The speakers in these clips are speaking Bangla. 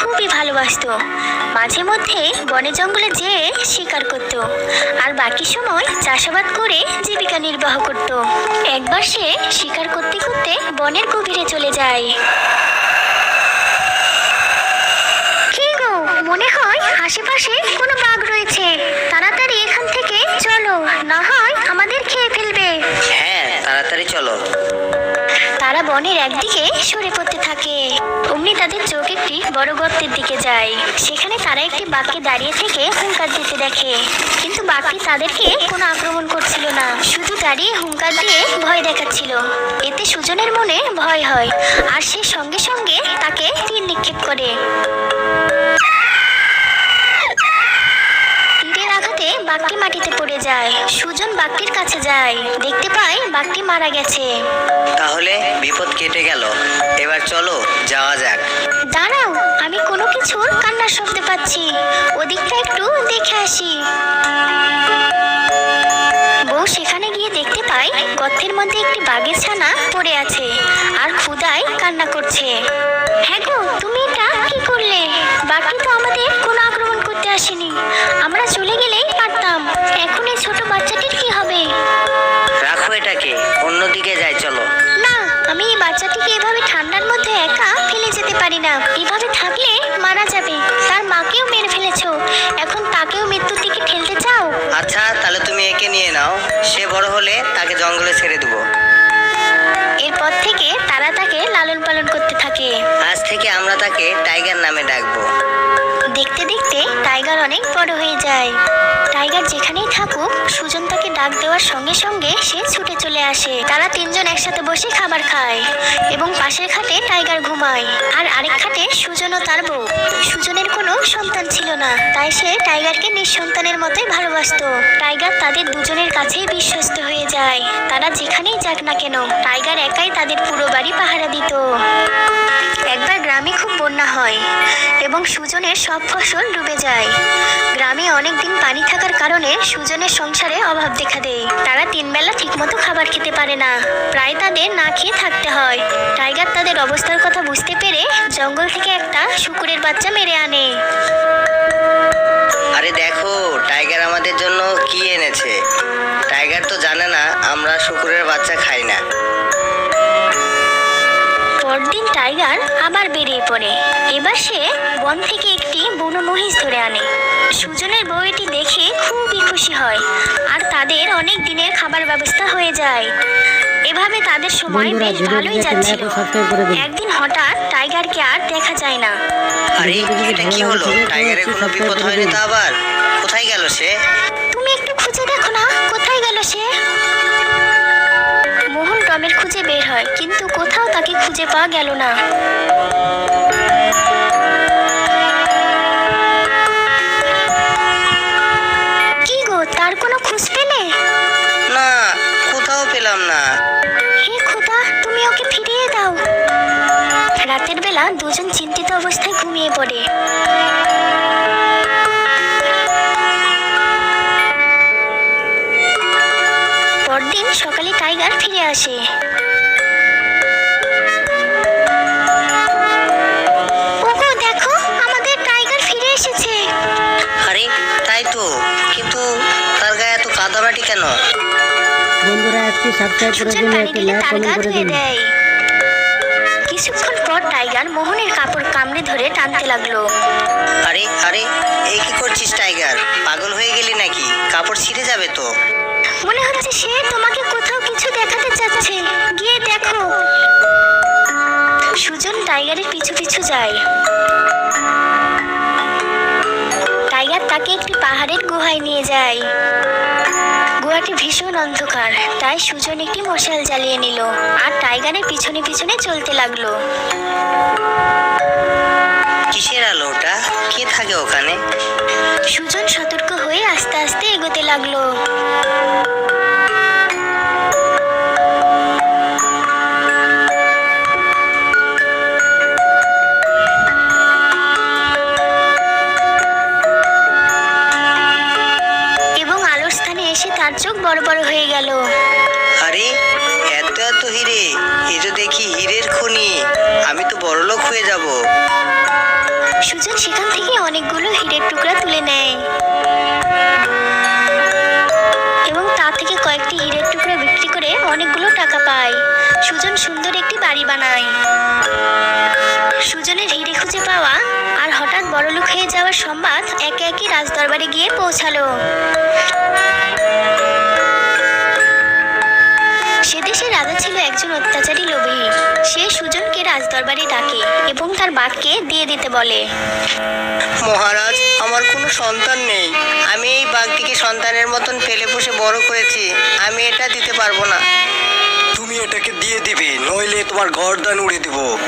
খুবই ভালোবাসতো। মাঝে মধ্যে বনে জঙ্গলে যেয়ে শিকার করত। আর বাকি সময় চাষাবাদ করে জীবিকা নির্বাহ করত। একবার সে শিকার করতে করতে বনের গভীরে চলে যায়। কি গো মনে হয় আশেপাশে কোনো বাঘ রয়েছে। তাড়াতাড়ি এখান থেকে চলো না হয় আমাদের খেয়ে ফেলবে। হ্যাঁ তাড়াতাড়ি চলো। তারা বনের একদিকে সরে পড়তে একটি বড় গর্তের দিকে যায়। সেখানে তারা একটি বাঘকে দাঁড়িয়ে থেকে হুঙ্কার দিতে দেখে। কিন্তু বাঘটি তাদেরকে কোনো আক্রমণ করছিল না। শুধু দাঁড়িয়ে হুঙ্কার দিয়ে ভয় দেখাচ্ছিল। এতে সুজনের মনে ভয় হয়। আর সে সঙ্গে সঙ্গে তাকে তীর নিক্ষেপ করে। বাঘটি মাটিতে পড়ে যায়। সুজন বাঘটির কাছে যায়। দেখতে পায় বাঘটি মারা গেছে। তাহলে বিপদ কেটে গেল। এবার চলো যাওয়া যাক। কান্নার শব্দ পাচ্ছি। ওদিকটা একটু দেখে আসি। বউ সেখানে গিয়ে দেখতে পায় গর্তের মধ্যে একটি বাঘের ছানা পড়ে আছে আর ক্ষুদায় কান্না করছে। হ্যাঁ গো তুমি এটা কি করলে? বাঘটি তো আমাদের কোনো আক্রমণ করতে আসেনি। আমরা চলে গেলেই পারতাম। এখন এই ছোট বাচ্চাটির কি হবে? রাখো এটাকে অন্যদিকে যাই চলো। না আমি এই বাচ্চাটিকে এভাবে ঠান্ডার মধ্যে একা ফেলে যেতে পারি না। এভাবে থাকলে মারা যাবে। তার মাকেও মেরে ফেলেছো। এখন তাকেও মৃত্যুর দিকে ঠেলতে চাও? আচ্ছা তাহলে তুমি একে নিয়ে নাও। সে বড় হলে তাকে জঙ্গলে ছেড়ে দেবো। এরপর থেকে তারা তাকে লালন পালন করতে থাকে। আজ থেকে আমরা তাকে টাইগার নামে ডাকবো। দেখতে দেখতে টাইগার অনেক বড় হয়ে যায়। টাইগার যেখানেই থাকুক সুজন তাকে ডাক দেওয়ার সঙ্গে সঙ্গে সে ছুটে চলে আসে। তারা তিনজন একসাথে বসে খাবার খায় এবং পাশের খাটে টাইগার ঘুমায়। আর আরেক খাটে সুজন ও তার বউ। সুজনের কোনো সন্তান ছিল না, তাই সে টাইগারকে নিঃসন্তানের মতোই ভালোবাসতো। টাইগার তাদের দুজনের কাছেই বিশ্বস্ত হয়ে যায়। তারা যেখানেই যাক না কেন, টাইগার একাই তাদের পুরো বাড়ি পাহারা দিত। একবার গ্রামে খুব বন্যা হয় এবং সুজনের সব ফসল ডুবে যায়। গ্রামে অনেক দিন পানি থাকার কারণে সুজনের সংসারে অভাব দেখা দেয়। তারা তিনবেলা ঠিকমতো খাবার খেতে পারে না। প্রায় তাদের না খেয়ে থাকতে হয়। টাইগার তাদের অবস্থার কথা বুঝতে পেরে জঙ্গল থেকে একটা শুকুরের বাচ্চা মেরে আনে। আরে দেখো টাইগার আমাদের জন্য কি এনেছে? টাইগার তো জানে না আমরা শুকুরের বাচ্চা খাই না। পরদিন টাইগার আবার বেরিয়ে পড়ে। এবার সে বন থেকে একটি বুনো মহিষ ধরে আনে। সুজনের বউ এটি দেখে খুবই খুশি হয় আর তাদের অনেক দিনের খাবার ব্যবস্থা হয়ে যায়। এভাবে তাদের সময় বেশ ভালোই যাচ্ছিল। একদিন হঠাৎ টাইগারকে আর দেখা যায় না। আরে এটা কি হলো? টাইগারের কোনো বিপদ হয়নি তো আবার? কোথায় গেল সে? তুমি একটু খুঁজে দেখো না কোথায় গেল সে? মোহন টমের খুঁজে বের হয় কিন্তু কোথাও তাকে খুঁজে পাওয়া গেল না। ঘুমিয়ে পড়ে। পরদিন সকালে টাইগার ফিরে আসে। কেন? বন্ধুরা সাবস্ক্রাইব একটি লাইক কমেন্ট করে দিন। কিছুক্ষণ পর টাইগার কামড়ে ধরে টানতে লাগল। আরে আরে এই কি করছিস টাইগার? পাগল হয়ে গেলি নাকি? কাপড় ছিঁড়ে যাবে তো। মনে হচ্ছে সে তোমাকে কোথাও কিছু দেখাতে চাচ্ছে। গিয়ে দেখো। সুজন টাইগারের পিছু পিছু যায়। টাইগার তাকে একটি পাহাড়ের গুহায় নিয়ে যায়। গুহাটি ভীষণ অন্ধকার তাই সুজন একটি মশাল জ্বালিয়ে নিল। আর টাইগারের পিছনে পিছনে চলতে লাগল। হয়ে যাব। সুজন সেখান থেকে অনেকগুলো হীরের টুকরা তুলে নেয়। এবং তা থেকে কয়েকটি হীরের টুকরা বিক্রি করে অনেকগুলো টাকা পায়। সুজন সুন্দর একটি বাড়ি বানায়। সুজনের হিরে খুঁজে পাওয়া আর হঠাৎ বড়লোক হয়ে যাওয়ার সংবাদ একে একে রাজদরবারে গিয়ে পৌঁছালো। সে দেশের রাজা ছিল একজন অত্যাচারী লোভী। সে সুজনকে রাজদরবারে ডাকে এবং তার বাঘকে দিয়ে দিতে বলে। মহারাজ আমার কোনো সন্তান নেই। আমি এই বাঘটিকে সন্তানের মতন ফেলে বসে বড় করেছি। আমি এটা দিতে পারব না। তুমি এটাকে দিয়ে দিবে নইলে তোমার গর্দান উড়ে দেবো।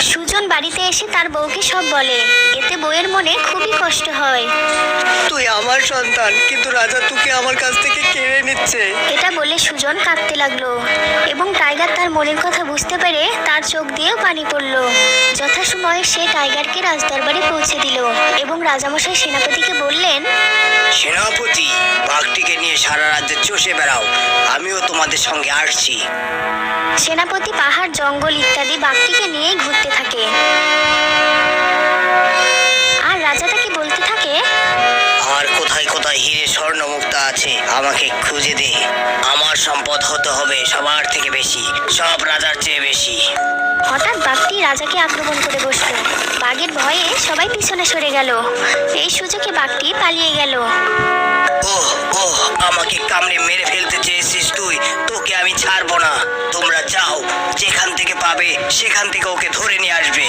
সুজন বাড়িতে এসে তার বউকে সব বলে। এতে বউয়ের মনে খুবই কষ্ট হয়। তুই আমার সন্তান কিন্তু রাজা তোকে আমার কাছ থেকে কেড়ে নিচ্ছে। এটা বলে সুজন কাঁদতে লাগল এবং টাইগার তার মনের কথা বুঝতে পেরে তার চোখ দিয়েও পানি পড়ল। যথাসময়ে সে টাইগারকে রাজদরবারে পৌঁছে দিল এবং রাজামশাই সেনাপতিকে বললেন সেনাপতি বাঘটিকে নিয়ে সারা রাজ্যে চষে বেড়াও। আমিও তোমাদের সঙ্গে আসছি। সেনাপতি পাহাড় জঙ্গল ইত্যাদি বাঘটিকে নিয়েই ঘুরতে থাকে। আর রাজা তাকে বলতে থাকে? আর কোথায় কোথায় হিরে স্বর্ণ মুক্তা আছে আমাকে খুঁজে দে। আমার সম্পদ হতে হবে সবার থেকে বেশি সব রাজার চেয়ে বেশি। হঠাৎ বাঘটি রাজাকে আক্রমণ করে বসল। বাঘের ভয়ে সবাই পিছনে সরে গেল। এই সুযোগে বাঘটি পালিয়ে গেল। ওহ ওহ আমাকে কামড়ে মেরে ফেলতে চেয়েছিস তুই তোকে আমি ছাড়বো না। যাও। যেখান থেকে পাবে সেখান থেকে ওকে ধরে নিয়ে আসবে।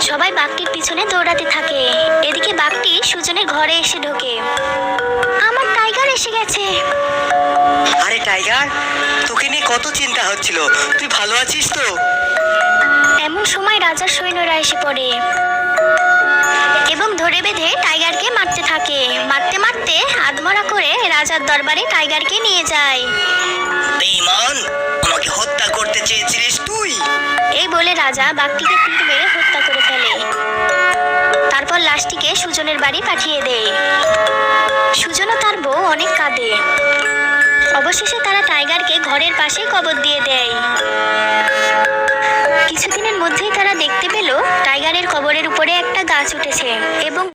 সবাই বাঘটির পিছনে দৌড়াতে থাকে। এদিকে বাঘটি সুজনের ঘরে এসে ঢোকে। আমার টাইগার এসে গেছে। আরে টাইগার তোকে নিয়ে কত চিন্তা হচ্ছিল। তুই ভালো আছিস তো? এমন সময় রাজার সৈন্যরা এসে পড়ে। এবং ধরে বেঁধে টাইগারকে মারতে থাকে। মারতে মারতে আদমরা করে রাজার দরবারে টাইগারকে নিয়ে যায়। বেঈমান আমাকে হত্যা করতে চেয়েছিলিস তুই? এই বলে রাজা বাঘটিকে তীর মেরে হত্যা করে ফেলে। তারপর লাশটিকে সুজনের বাড়ি পাঠিয়ে দেয়। সুজন তার বউ অনেক কাঁদে। অবশেষে তারা টাইগারকে ঘরের পাশে কবর দিয়ে দেয়। কিছুদিনের মধ্যেই তারা দেখতে পেল টাইগারের কবরের উপরে একটা গাছ উঠেছে এবং